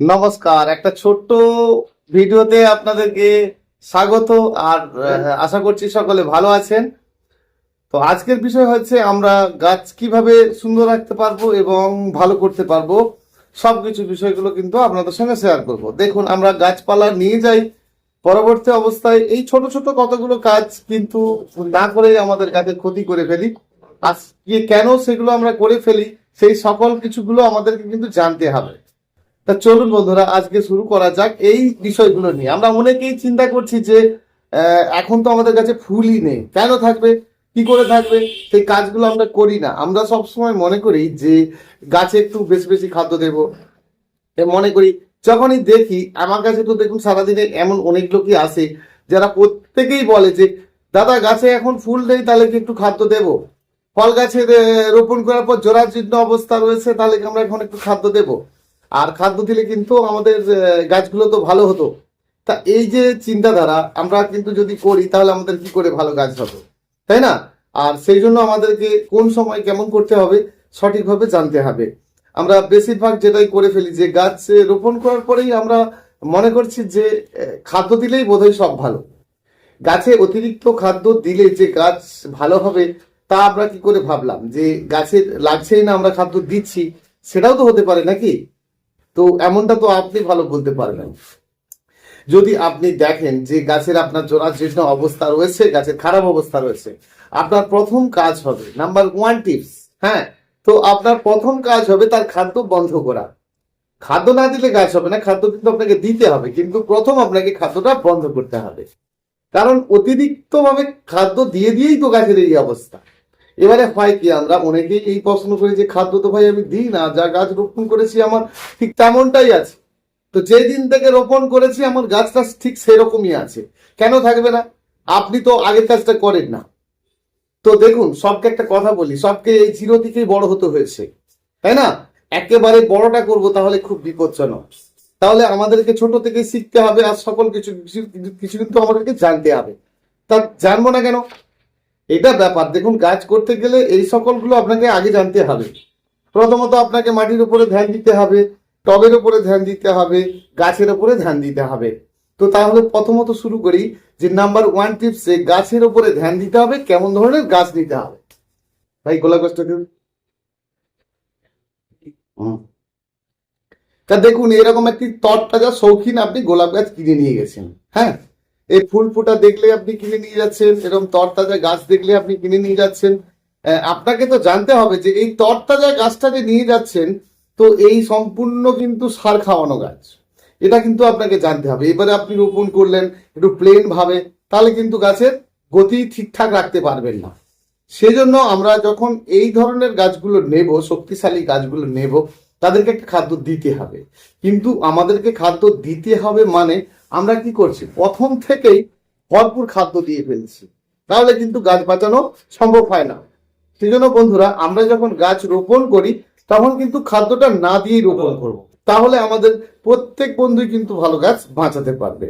নমস্কার, একটা ছোট্ট ভিডিওতে আপনাদেরকে স্বাগত আর আশা করছি সকলে ভালো আছেন। তো আজকের বিষয় হচ্ছে আমরা গাছ কীভাবে সুন্দর রাখতে পারব এবং ভালো করতে পারব, সবকিছু বিষয়গুলো কিন্তু আপনাদের সঙ্গে শেয়ার করব। দেখুন, আমরা গাছপালা নিয়ে যাই, পরবর্তী অবস্থায় এই ছোট ছোট কতগুলো কাজ কিন্তু না করে আমাদের গাছের ক্ষতি করে ফেলি। আজকে কেন সেগুলো আমরা করে ফেলি, সেই সকল কিছুগুলো আমাদেরকে কিন্তু জানতে হবে। তা চলুন বন্ধুরা, আজকে শুরু করা যাক এই বিষয়গুলো নিয়ে। আমরা অনেকেই চিন্তা করছি যে এখন তো আমাদের কাছে ফুলই নেই। কেন থাকবে? কি করে থাকবে? সেই কাজগুলো আমরা করি না। আমরা সব সময় মনে করি যে, গাছে একটু বেশি বেশি খাদ্য দেব। মনে করি, যখনই দেখি, আমার কাছে তো দেখুন সারাদিনে এমন অনেক লোকই আসে, যারা প্রত্যেকেই বলে যে, দাদা, গাছে এখন ফুল নেই, তাহলে কি একটু খাদ্য দেব? ফল গাছে রোপণ করার পর জোড়াজীর্ণ অবস্থা রয়েছে, তাহলে কি আমরা এখন একটু খাদ্য দেবো? আর খাদ্য দিলে কিন্তু আমাদের গাছগুলো তো ভালো হতো। তা এই যে চিন্তাধারা, আমরা কিন্তু যদি করি, তাহলে আমাদের কি করে ভালো গাছ হবে? তাই না? আর সেই জন্য আমাদেরকে কোন সময় কেমন করতে হবে, সঠিকভাবে জানতে হবে। আমরা বেশিরভাগ যেটাই করে ফেলি, যে গাছ রোপণ করার পরেই আমরা মনে করছি যে খাদ্য দিলেই বোধহয় সব ভালো। গাছে অতিরিক্ত খাদ্য দিলে যে গাছ ভালো হবে, তা আমরা কি করে ভাবলাম? যে গাছের লাগছেই না আমরা খাদ্য দিচ্ছি, সেটাও তো হতে পারে নাকি? তো এমনটা তো আপনি ভালো বলতে পারবেন। যদি আপনি দেখেন যে গাছের আপনার জোড়াজীর্ণ অবস্থা রয়েছে, গাছের খারাপ অবস্থা রয়েছে, আপনার প্রথম কাজ হবে নাম্বার ওয়ান টিপস হ্যাঁ? তো আপনার প্রথম কাজ হবে তার খাদ্য বন্ধ করা। খাদ্য না দিলে গাছ হবে না, খাদ্য কিন্তু আপনাকে দিতে হবে, কিন্তু প্রথম আপনাকে খাদ্যটা বন্ধ করতে হবে। কারণ অতিরিক্ত ভাবে খাদ্য দিয়ে দিয়েই তো গাছের এই অবস্থা। এবারে হয় কি, আমরা অনেকেই এই প্রশ্ন করি যে খাদ্য তো ভাই আমি দিই না, যা গাছ রোপণ করেছি আমার ঠিক তেমনটাই আছে। তো যেই দিন থেকে রোপণ করেছি আমার গাছটা ঠিক সেরকমই আছে। কেন থাকবে না? আপনি তো আগের কাজটা করেন না। তো দেখুন, সবকে একটা কথা বলি, সবকে এই জিরো থেকেই বড় হতে হয়েছে, তাই না? একেবারে বড়টা করব তাহলে খুব বিপজ্জনক। তাহলে আমাদেরকে ছোট থেকে শিখতে হবে আর সকল কিছু, কিছু- কিছু কিন্তু আমাদেরকে জানতে হবে। তা জানব না কেন? এটা ব্যাপার। দেখুন গাছ করতে গেলে এই সকলগুলো আপনাকে আগে জানতে হবে। প্রথমত আপনাকে মাটির উপরে ধ্যান দিতে হবে, টবের উপরে ধ্যান দিতে হবে, গাছের উপরে ধ্যান দিতে হবে। তো তাহলে প্রথমত শুরু করি যে নাম্বার ওয়ান টিপসে গাছের উপরে ধ্যান দিতে হবে, কেমন ধরনের গাছ নিতে হবে। ভাই দিন। হুম। তা দেখুন, এরকম একটি তরতাজা শৌখিন আপনি গোলাপ গাছ কিনে নিয়ে গেছেন হ্যাঁ? এই ফুল ফুটা দেখলে আপনি কিনে নিয়ে যাচ্ছেন, এরকম তরতাজা গাছ দেখলে আপনি কিনে নিয়ে যাচ্ছেন। আপনাকে তো জানতে হবে যে এই তরতাজা গাছটা যে নিয়ে যাচ্ছেন, তো এই সম্পূর্ণ কিন্তু সার খাওয়ানো গাছ। এটা কিন্তু আপনাকে জানতে হবে। এবারে আপনি রোপণ করলেন, একটু প্লেন ভাবে, তাহলে কিন্তু গাছের গতি ঠিকঠাক রাখতে পারবেন না। সেজন্য আমরা যখন এই ধরনের গাছগুলো নেব, শক্তিশালী গাছগুলো নেব, তাদেরকে একটা খাদ্য দিতে হবে। কিন্তু আমাদেরকে খাদ্য দিতে হবে মানে আমরা কি করছি? প্রথম থেকেই ভরপুর খাদ্য দিয়ে ফেলছি। তাহলে কিন্তু গাছ বাঁচানো সম্ভব হয় না। সেই জন্য বন্ধুরা, আমরা যখন গাছ রোপণ করি, তখন কিন্তু খাদ্যটা না দিয়েই রোপণ করব। তাহলে আমাদের প্রত্যেক বন্ধুই কিন্তু ভালো গাছ বাঁচাতে পারবে।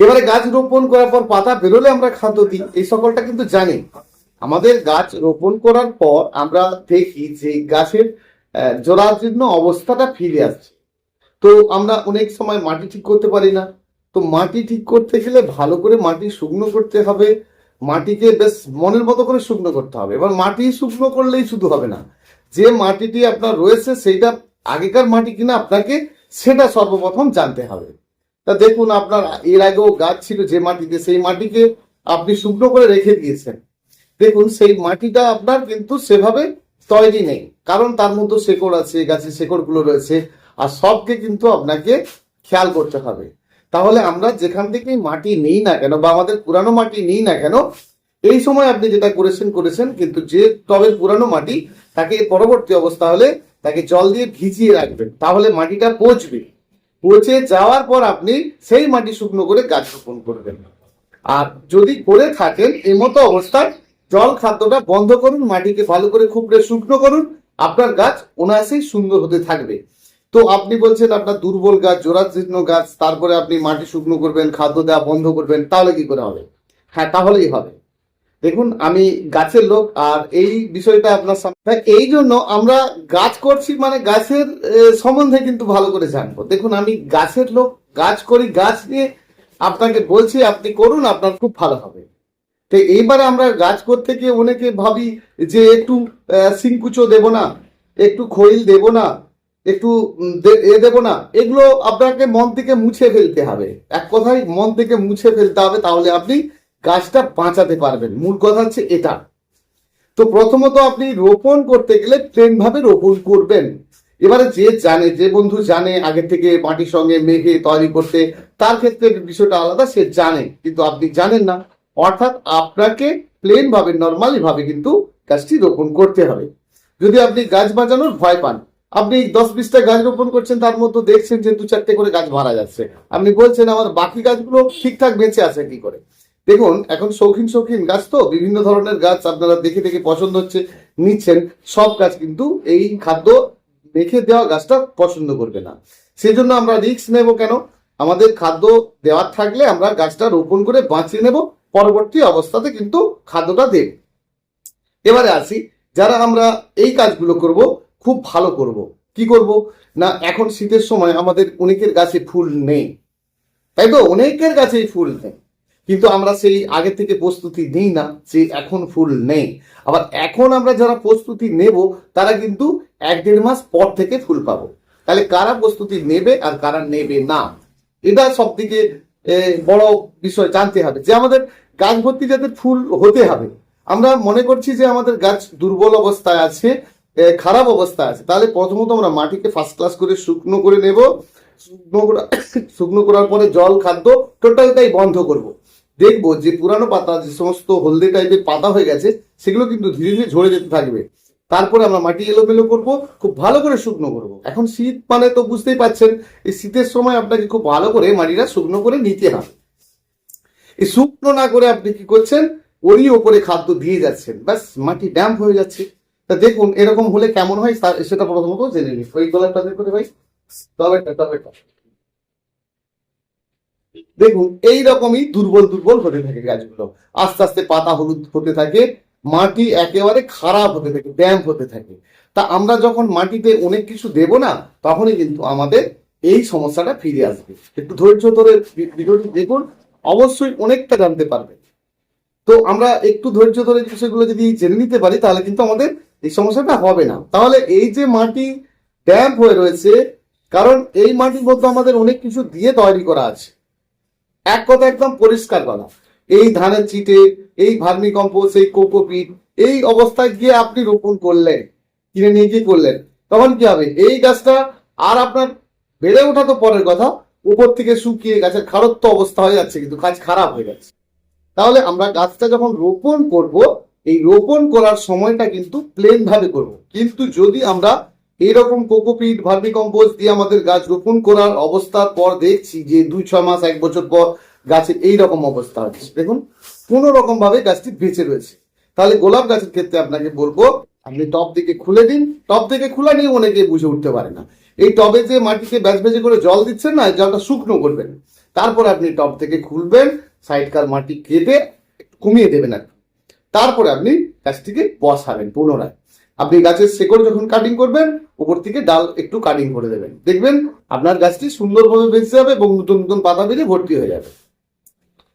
এবারে গাছ রোপণ করার পর পাতা বেরোলে আমরা খাদ্য দিই। এই সকলটা কিন্তু জানি। আমাদের গাছ রোপণ করার পর আমরা দেখি যে গাছের জরাজীর্ণ অবস্থাটা ফিরে আসছে। তো আমরা অনেক সময় মাটি ঠিক করতে পারি না। তো মাটি ঠিক করতে গেলে ভালো করে মাটি শুকনো করতে হবে। মাটিকে বেশ মনের মতো করে শুকনো করতে হবে। এবার মাটি শুকনো করলেই শুধু হবে না। যে মাটিটি আপনার রয়েছে সেইটা আগেকার মাটি কিনা আপনাকে সেটা সর্বপ্রথম জানতে হবে। তা দেখুন, আপনার এর আগেও গাছ ছিল যে মাটিতে, সেই মাটিকে আপনি শুকনো করে রেখে দিয়েছেন। দেখুন, সেই মাটিটা আপনার কিন্তু সেভাবে তৈরি নেই। কারণ তার মধ্যে শেকড় আছে, গাছের শেকড়গুলো রয়েছে। আর সবকে কিন্তু আপনাকে খেয়াল করতে হবে। তাহলে আমরা যেখান থেকেই মাটি নেই না কেন, বা আমাদের পুরানো মাটি নেই না কেন, এই সময় আপনি যেটা করেছেন করেছেন, কিন্তু যে টবের পুরানো মাটি তাকে পরবর্তী অবস্থা হলে তাকে জল দিয়ে ভিজিয়ে রাখবেন। তাহলে মাটিটা পচবে। পচে যাওয়ার পর আপনি সেই মাটি শুকনো করে গাছ রোপণ করবেন। আর যদি করে থাকেন, এই মতো অবস্থায় জল খাদ্যটা বন্ধ করুন, মাটিকে ভালো করে খুবড়ে শুকনো করুন, আপনার গাছ অনায়াসেই সুন্দর হতে থাকবে। তো আপনি বলছেন আপনার দুর্বল গাছ জোড়াজীর্ণ গাছ, তারপরে আপনি মাটি শুকনো করবেন, খাদ্য দেওয়া বন্ধ করবেন, তাহলে কি করে হবে? হ্যাঁ তাহলেই হবে। দেখুন, আমি গাছের লোক, আর এই বিষয়টা আপনার সামনে এই জন্য আমরা গাছ করছি মানে গাছের সম্বন্ধে কিন্তু ভালো করে জানব। দেখুন, আমি গাছের লোক, গাছ করি, গাছ নিয়ে আপনাকে বলছি, আপনি করুন, আপনার খুব ভালো হবে। তো এইবারে আমরা গাছ করতে গিয়ে অনেকে ভাবি যে একটু সিংকুচো দেব না, একটু খৈল দেব না একটু এ দেব না। এগুলো আপনাকে মন থেকে মুছে ফেলতে হবে। এক কথায় মন থেকে মুছে ফেলতে হবে, তাহলে আপনি গাছটা বাঁচাতে পারবেন। মূল কথা হচ্ছে এটা। তো প্রথমত আপনি রোপণ করতে গেলে প্লেন ভাবে রোপণ করবেন। এবারে যে জানে, যে বন্ধু জানে আগে থেকে মাটির সঙ্গে মেঘে তৈরি করতে, তার ক্ষেত্রে বিষয়টা আলাদা, সে জানে, কিন্তু আপনি জানেন না। অর্থাৎ আপনাকে প্লেন ভাবে নর্মালি ভাবে কিন্তু গাছটি রোপণ করতে হবে। যদি আপনি গাছ বাঁচানোর ভয় পান আপনি দশ বিশটা গাছ রোপণ করছেন, তার মধ্যে দেখছেন যে দু চারটে করে গাছ মারা যাচ্ছে। আপনি বলছেন আমার বাকি গাছগুলো ঠিকঠাক বেঁচে আছে কি করে? দেখুন, এখন শৌখিন শৌখিন গাছ তো, বিভিন্ন ধরনের গাছ আপনারা দেখে দেখে পছন্দ হচ্ছে, নিচ্ছেন, সব গাছ কিন্তু এই খাদ্য মেখে দেওয়া গাছটা পছন্দ করবে না। সেই জন্য আমরা রিস্ক নেব কেন? আমাদের খাদ্য দেওয়ার থাকলে আমরা গাছটা রোপণ করে বাঁচিয়ে নেব, পরবর্তী অবস্থাতে কিন্তু খাদ্যটা দেব। এবারে আসি, যারা আমরা এই কাজগুলো করব খুব ভালো করব। কি করব? না, এখন শীতের সময় আমাদের অনেকের গাছে ফুল নেই। তাই তো? অনেকের গাছেই ফুল নেই। কিন্তু আমরা সেই আগে থেকে প্রস্তুতি নিই না যে এখন ফুল নেই। আবার এখন আমরা যারা প্রস্তুতি নেব, তারা কিন্তু এক দেড় মাস পর থেকে ফুল পাবো। তাহলে কারা প্রস্তুতি নেবে আর কারা নেবে না? এটা সব থেকে বড় বিষয় জানতে হবে। যে আমাদের গাছ ভর্তি যাদের ফুল হতে হবে, আমরা মনে করছি যে আমাদের গাছ দুর্বল অবস্থায় আছে খারাপ অবস্থা আছে। তাহলে প্রথমত আমরা মাটিকে ফার্স্ট ক্লাস করে শুকনো করে নেব। শুকনো শুকনো করার পরে জল, খাদ্য টোটালটাই বন্ধ করব। দেখব যে পুরানো পাতা, যে সমস্ত হলদে টাইপের পাতা হয়ে গেছে, সেগুলো কিন্তু ধীরে ধীরে ঝরে যেতে থাকবে। তারপরে আমরা মাটি এলোমেলো করব, খুব ভালো করে শুকনো করব। এখন শীত মানে তো বুঝতেই পাচ্ছেন, এই শীতের সময় আপনাকে খুব ভালো করে মাটিটা শুকনো করে নিতে হবে। এই শুকনো না করে আপনি কি করছেন, ওরই ওপরে খাদ্য দিয়ে যাচ্ছেন। ব্যাস, মাটি ড্যাম্প হয়ে যাচ্ছে। তা দেখুন, এরকম হলে কেমন হয় সেটা প্রথমত জেনে নিন ওই গলাটা করে ভাই টবেটা টবেটা দেখুন এই রকমই দুর্বল দুর্বল হতে থাকে গাছগুলো। আস্তে আস্তে পাতা হলুদ হতে থাকে, মাটি একেবারে খারাপ হতে থাকে ড্যাম্প হতে থাকে। তা আমরা যখন মাটিতে অনেক কিছু দেব না, তখনই কিন্তু আমাদের এই সমস্যাটা ফিরে আসবে। একটু ধৈর্য ধরে ভিডিওটি দেখুন, অবশ্যই অনেকটা জানতে পারবে তো আমরা একটু ধৈর্য ধরে বিষয়গুলো যদি জেনে নিতে পারি, তাহলে কিন্তু আমাদের এই সমস্যাটা হবে না। তাহলে এই যে মাটি ড্যাম্প হয়ে রয়েছে, কারণ এই মাটির মধ্যে আমাদের অনেক কিছু দিয়ে তৈরি করা আছে। এক কথা একদম পরিষ্কার করা এই ধানের চিটে, এই ভার্মি কম্পোস্ট, এই কোকোপিট এই অবস্থায় গিয়ে আপনি রোপণ করলেন, কিনে নিয়ে গিয়ে করলেন, তখন কি হবে? এই গাছটা আর আপনার বেড়ে ওঠা তো পরের কথা, উপর থেকে শুকিয়ে গাছের খারত্ব অবস্থা হয়ে যাচ্ছে, কিন্তু গাছ খারাপ হয়ে গেছে তাহলে আমরা গাছটা যখন রোপণ করব এই রোপণ করার সময়টা কিন্তু প্লেন ভাবে করব। কিন্তু যদি আমরা এইরকম কোকোপিট ভার্মি কম্পোস্ট দিয়ে আমাদের গাছ রোপণ করার অবস্থার পর দেখছি যে দুই, ছয় মাস, এক বছর পর গাছের এই রকম অবস্থা হচ্ছে দেখুন কোনো রকম ভাবে গাছটি বেঁচে রয়েছে। তাহলে গোলাপ গাছের ক্ষেত্রে আপনাকে বলব, আপনি টপ থেকে খুলে দিন। টপ থেকে খোলা নিয়ে অনেকে বুঝে উঠতে পারে না। এই টবে যে মাটিতে ব্যাচ ব্যাচে করে জল দিচ্ছেন না জলটা শুকনো করবেন। তারপর আপনি টপ থেকে খুলবেন, সাইডকার মাটি কেটে কমিয়ে দেবেন আর। তারপরে আপনি গাছটিকে বসাবেন পুনরায়। আপনি গাছের শেকড় যখন কাটিং করবেন, উপর থেকে ডাল একটু কাটিং করে দেবেন। দেখবেন আপনার গাছটি সুন্দরভাবে বেঁচে যাবে এবং নতুন নতুন পাতা বেরিয়ে ভর্তি হয়ে যাবে।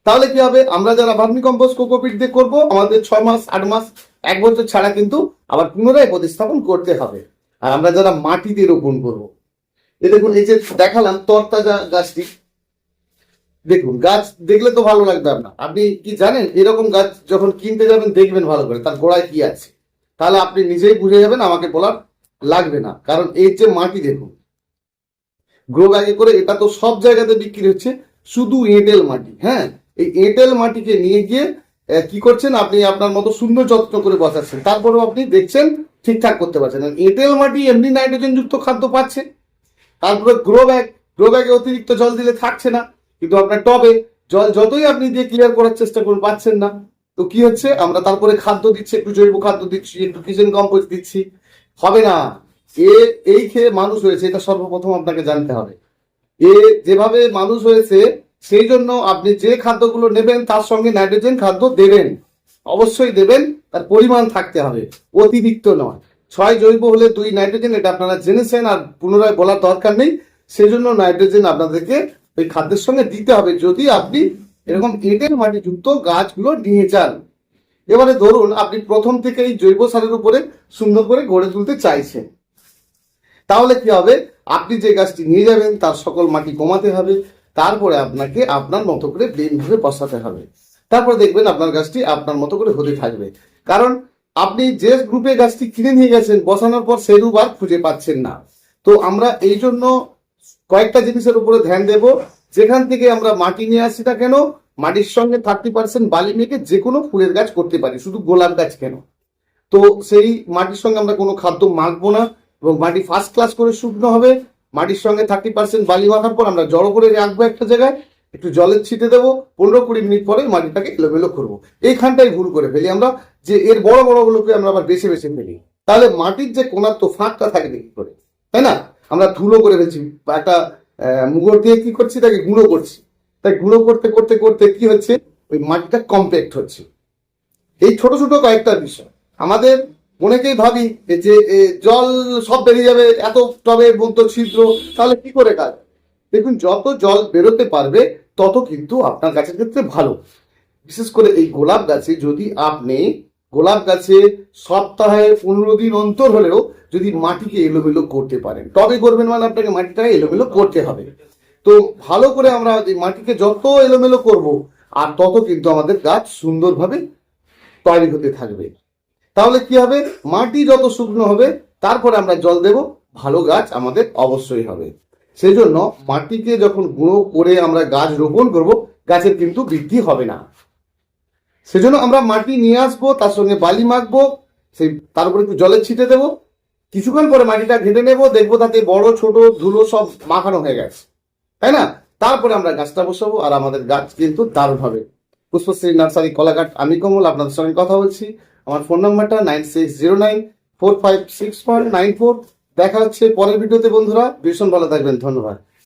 তাহলে কি হবে? আমরা যারা ভার্মি কম্পোস্ট কোকোপিট দিয়ে করব, আমাদের ছয় মাস, আট মাস, এক বছর ছাড়া কিন্তু আবার পুনরায় প্রতিস্থাপন করতে হবে। আর আমরা যারা মাটিতে রোপণ করব এ দেখুন, এই যে দেখালাম তরতাজা গাছটি। দেখুন, গাছ দেখলে তো ভালো লাগবে আপনার আপনি কি জানেন, এরকম গাছ যখন কিনতে যাবেন, দেখবেন ভালো করে, তার গোড়ায় কি আছে। তাহলে আপনি নিজেই বুঝে যাবেন, আমাকে বলার লাগবে না। কারণ এই যে মাটি, দেখুন গ্রো ব্যাগে করে এটা তো সব জায়গাতে বিক্রি হচ্ছে, শুধু এঁটেল মাটি হ্যাঁ? এই এঁটেল মাটিকে নিয়ে গিয়ে কি করছেন, আপনি আপনার মতো সুন্দর যত্ন করে বসাচ্ছেন। তারপরেও আপনি দেখছেন, ঠিকঠাক করতে পারছেন এঁটেল মাটি এমনি নাইট্রোজেন যুক্ত খাদ্য পাচ্ছে। তারপরে গ্রো ব্যাগ গ্রো ব্যাগে অতিরিক্ত জল দিলে থাকছে না। কিন্তু আপনার টবে জল যতই আপনি দিয়ে ক্লিয়ার করার চেষ্টা করুন, পাচ্ছেন না। তো কি হচ্ছে? আমরা তারপরে খাদ্য দিচ্ছি, একটু জৈব খাদ্য দিচ্ছি, একটু কিচেন কম্পোস্ট দিচ্ছি। হবে না। এ, এই খেয়ে মানুষ হয়েছে, এটা সর্বপ্রথম আপনাকে জানতে হবে। এ, যেভাবে মানুষ হয়েছে, সেই জন্য আপনি যে খাদ্যগুলো নেবেন, তার সঙ্গে নাইট্রোজেন খাদ্য দেবেন। অবশ্যই দেবেন, তার পরিমাণ থাকতে হবে। অতিরিক্ত নয়। ছয় জৈব হলে দুই নাইট্রোজেন এটা আপনারা জেনেছেন, আর পুনরায় বলার দরকার নেই। সেজন্য নাইট্রোজেন আপনাদেরকে ওই খাদ্যের সঙ্গে দিতে হবে। যদি আপনি এরকম এঁটেল মাটিযুক্ত গাছগুলো নিয়ে যান, এবারে ধরুন আপনি প্রথম থেকে এই জৈব সারের উপরে সুন্দর করে গড়ে তুলতে চাইছেন, তাহলে কি হবে? আপনি যে গাছটি নিয়ে যাবেন, তার সকল মাটি কমাতে হবে, তারপরে আপনাকে আপনার মতো করে বেনভাবে বসাতে হবে। তারপরে দেখবেন আপনার গাছটি আপনার মতো করে হতে থাকবে। কারণ আপনি যে গ্রুপে গাছটি কিনে নিয়ে গেছেন, বসানোর পর সে রূপ আর খুঁজে পাচ্ছেন না। তো আমরা এই জন্য কয়েকটা জিনিসের উপরে ধ্যান দেব। যেখান থেকে আমরা মাটি নিয়ে আসি না কেন? মাটির সঙ্গে থার্টি পার্সেন্ট বালি মেখে যে কোনো ফুলের গাছ করতে পারি, শুধু গোলাপ গাছ কেন? তো সেই মাটির সঙ্গে আমরা কোনো খাদ্য মাখবো না এবং মাটি ফার্স্ট ক্লাস করে শুকনো হবে। মাটির সঙ্গে থার্টি পার্সেন্ট বালি মাখার পর আমরা জড়ো করে রাখব একটা জায়গায়, একটু জলের ছিটে দেবো, পনেরো কুড়ি মিনিট পরে মাটিটাকে এলোমেলো করব। এইখানটাই ভুল করে ফেলি আমরা, যে এর বড় বড়গুলোকে আমরা আবার বেছে বেছে ফেলি। তাহলে মাটির যে কোনার তো ফাঁকটা থাকবে কি করে, তাই না? আমরা ধুলো করে ফেলছি একটা মুগুর দিয়ে কি করছি? তাকে গুঁড়ো করছি। তাই গুঁড়ো করতে করতে করতে কি হচ্ছে? ওই মাটিটা কম্প্যাক্ট হচ্ছে। এই ছোট ছোট কয়েকটা বিষয়। আমাদের অনেকেই ভাবি যে জল সব বেরিয়ে যাবে, এত টবে মতো ছিদ্র, তাহলে কি করে কাজ? দেখুন, যত জল বেরোতে পারবে, তত কিন্তু আপনার গাছের ক্ষেত্রে ভালো। বিশেষ করে এই গোলাপ গাছে যদি আপনি গোলাপ গাছে সপ্তাহে পনেরো দিন অন্তর হলেও যদি মাটিকে এলোমেলো করতে পারেন, তবে করবেন মানে আপনাকে মাটিটাকে এলোমেলো করতে হবে। তো ভালো করে আমরা মাটিকে যত এলোমেলো করব, আর তত কিন্তু আমাদের গাছ সুন্দরভাবে তৈরি হতে থাকবে। তাহলে কি হবে? মাটি যত শুকনো হবে, তারপরে আমরা জল দেব, ভালো গাছ আমাদের অবশ্যই হবে। সেই জন্য মাটিকে যখন গুঁড়ো করে আমরা গাছ রোপণ করব, গাছের কিন্তু বৃদ্ধি হবে না। সেজন্য আমরা মাটি নিয়ে আসব, তার সঙ্গে বালি মাখবো, সেই তার উপরে একটু জলের ছিটে দেবো। কিছুক্ষণ পরে মাটিটা ঘেটে নেব, দেখব তাতে বড়, ছোট ধুলো সব মাখানো হয়ে গেছে। তাই না? তারপরে আমরা গাছটা বসাবো আর আমাদের গাছ কিন্তু দারুণ হবে পুষ্পশ্রী নার্সারি কলাঘাট, আমি কমল, আপনাদের সঙ্গে কথা বলছি। আমার ফোন নাম্বারটা nine six zero nine four five six one nine four. দেখা হচ্ছে পরের ভিডিওতে, বন্ধুরা। ভীষণ ভালো থাকবেন, ধন্যবাদ।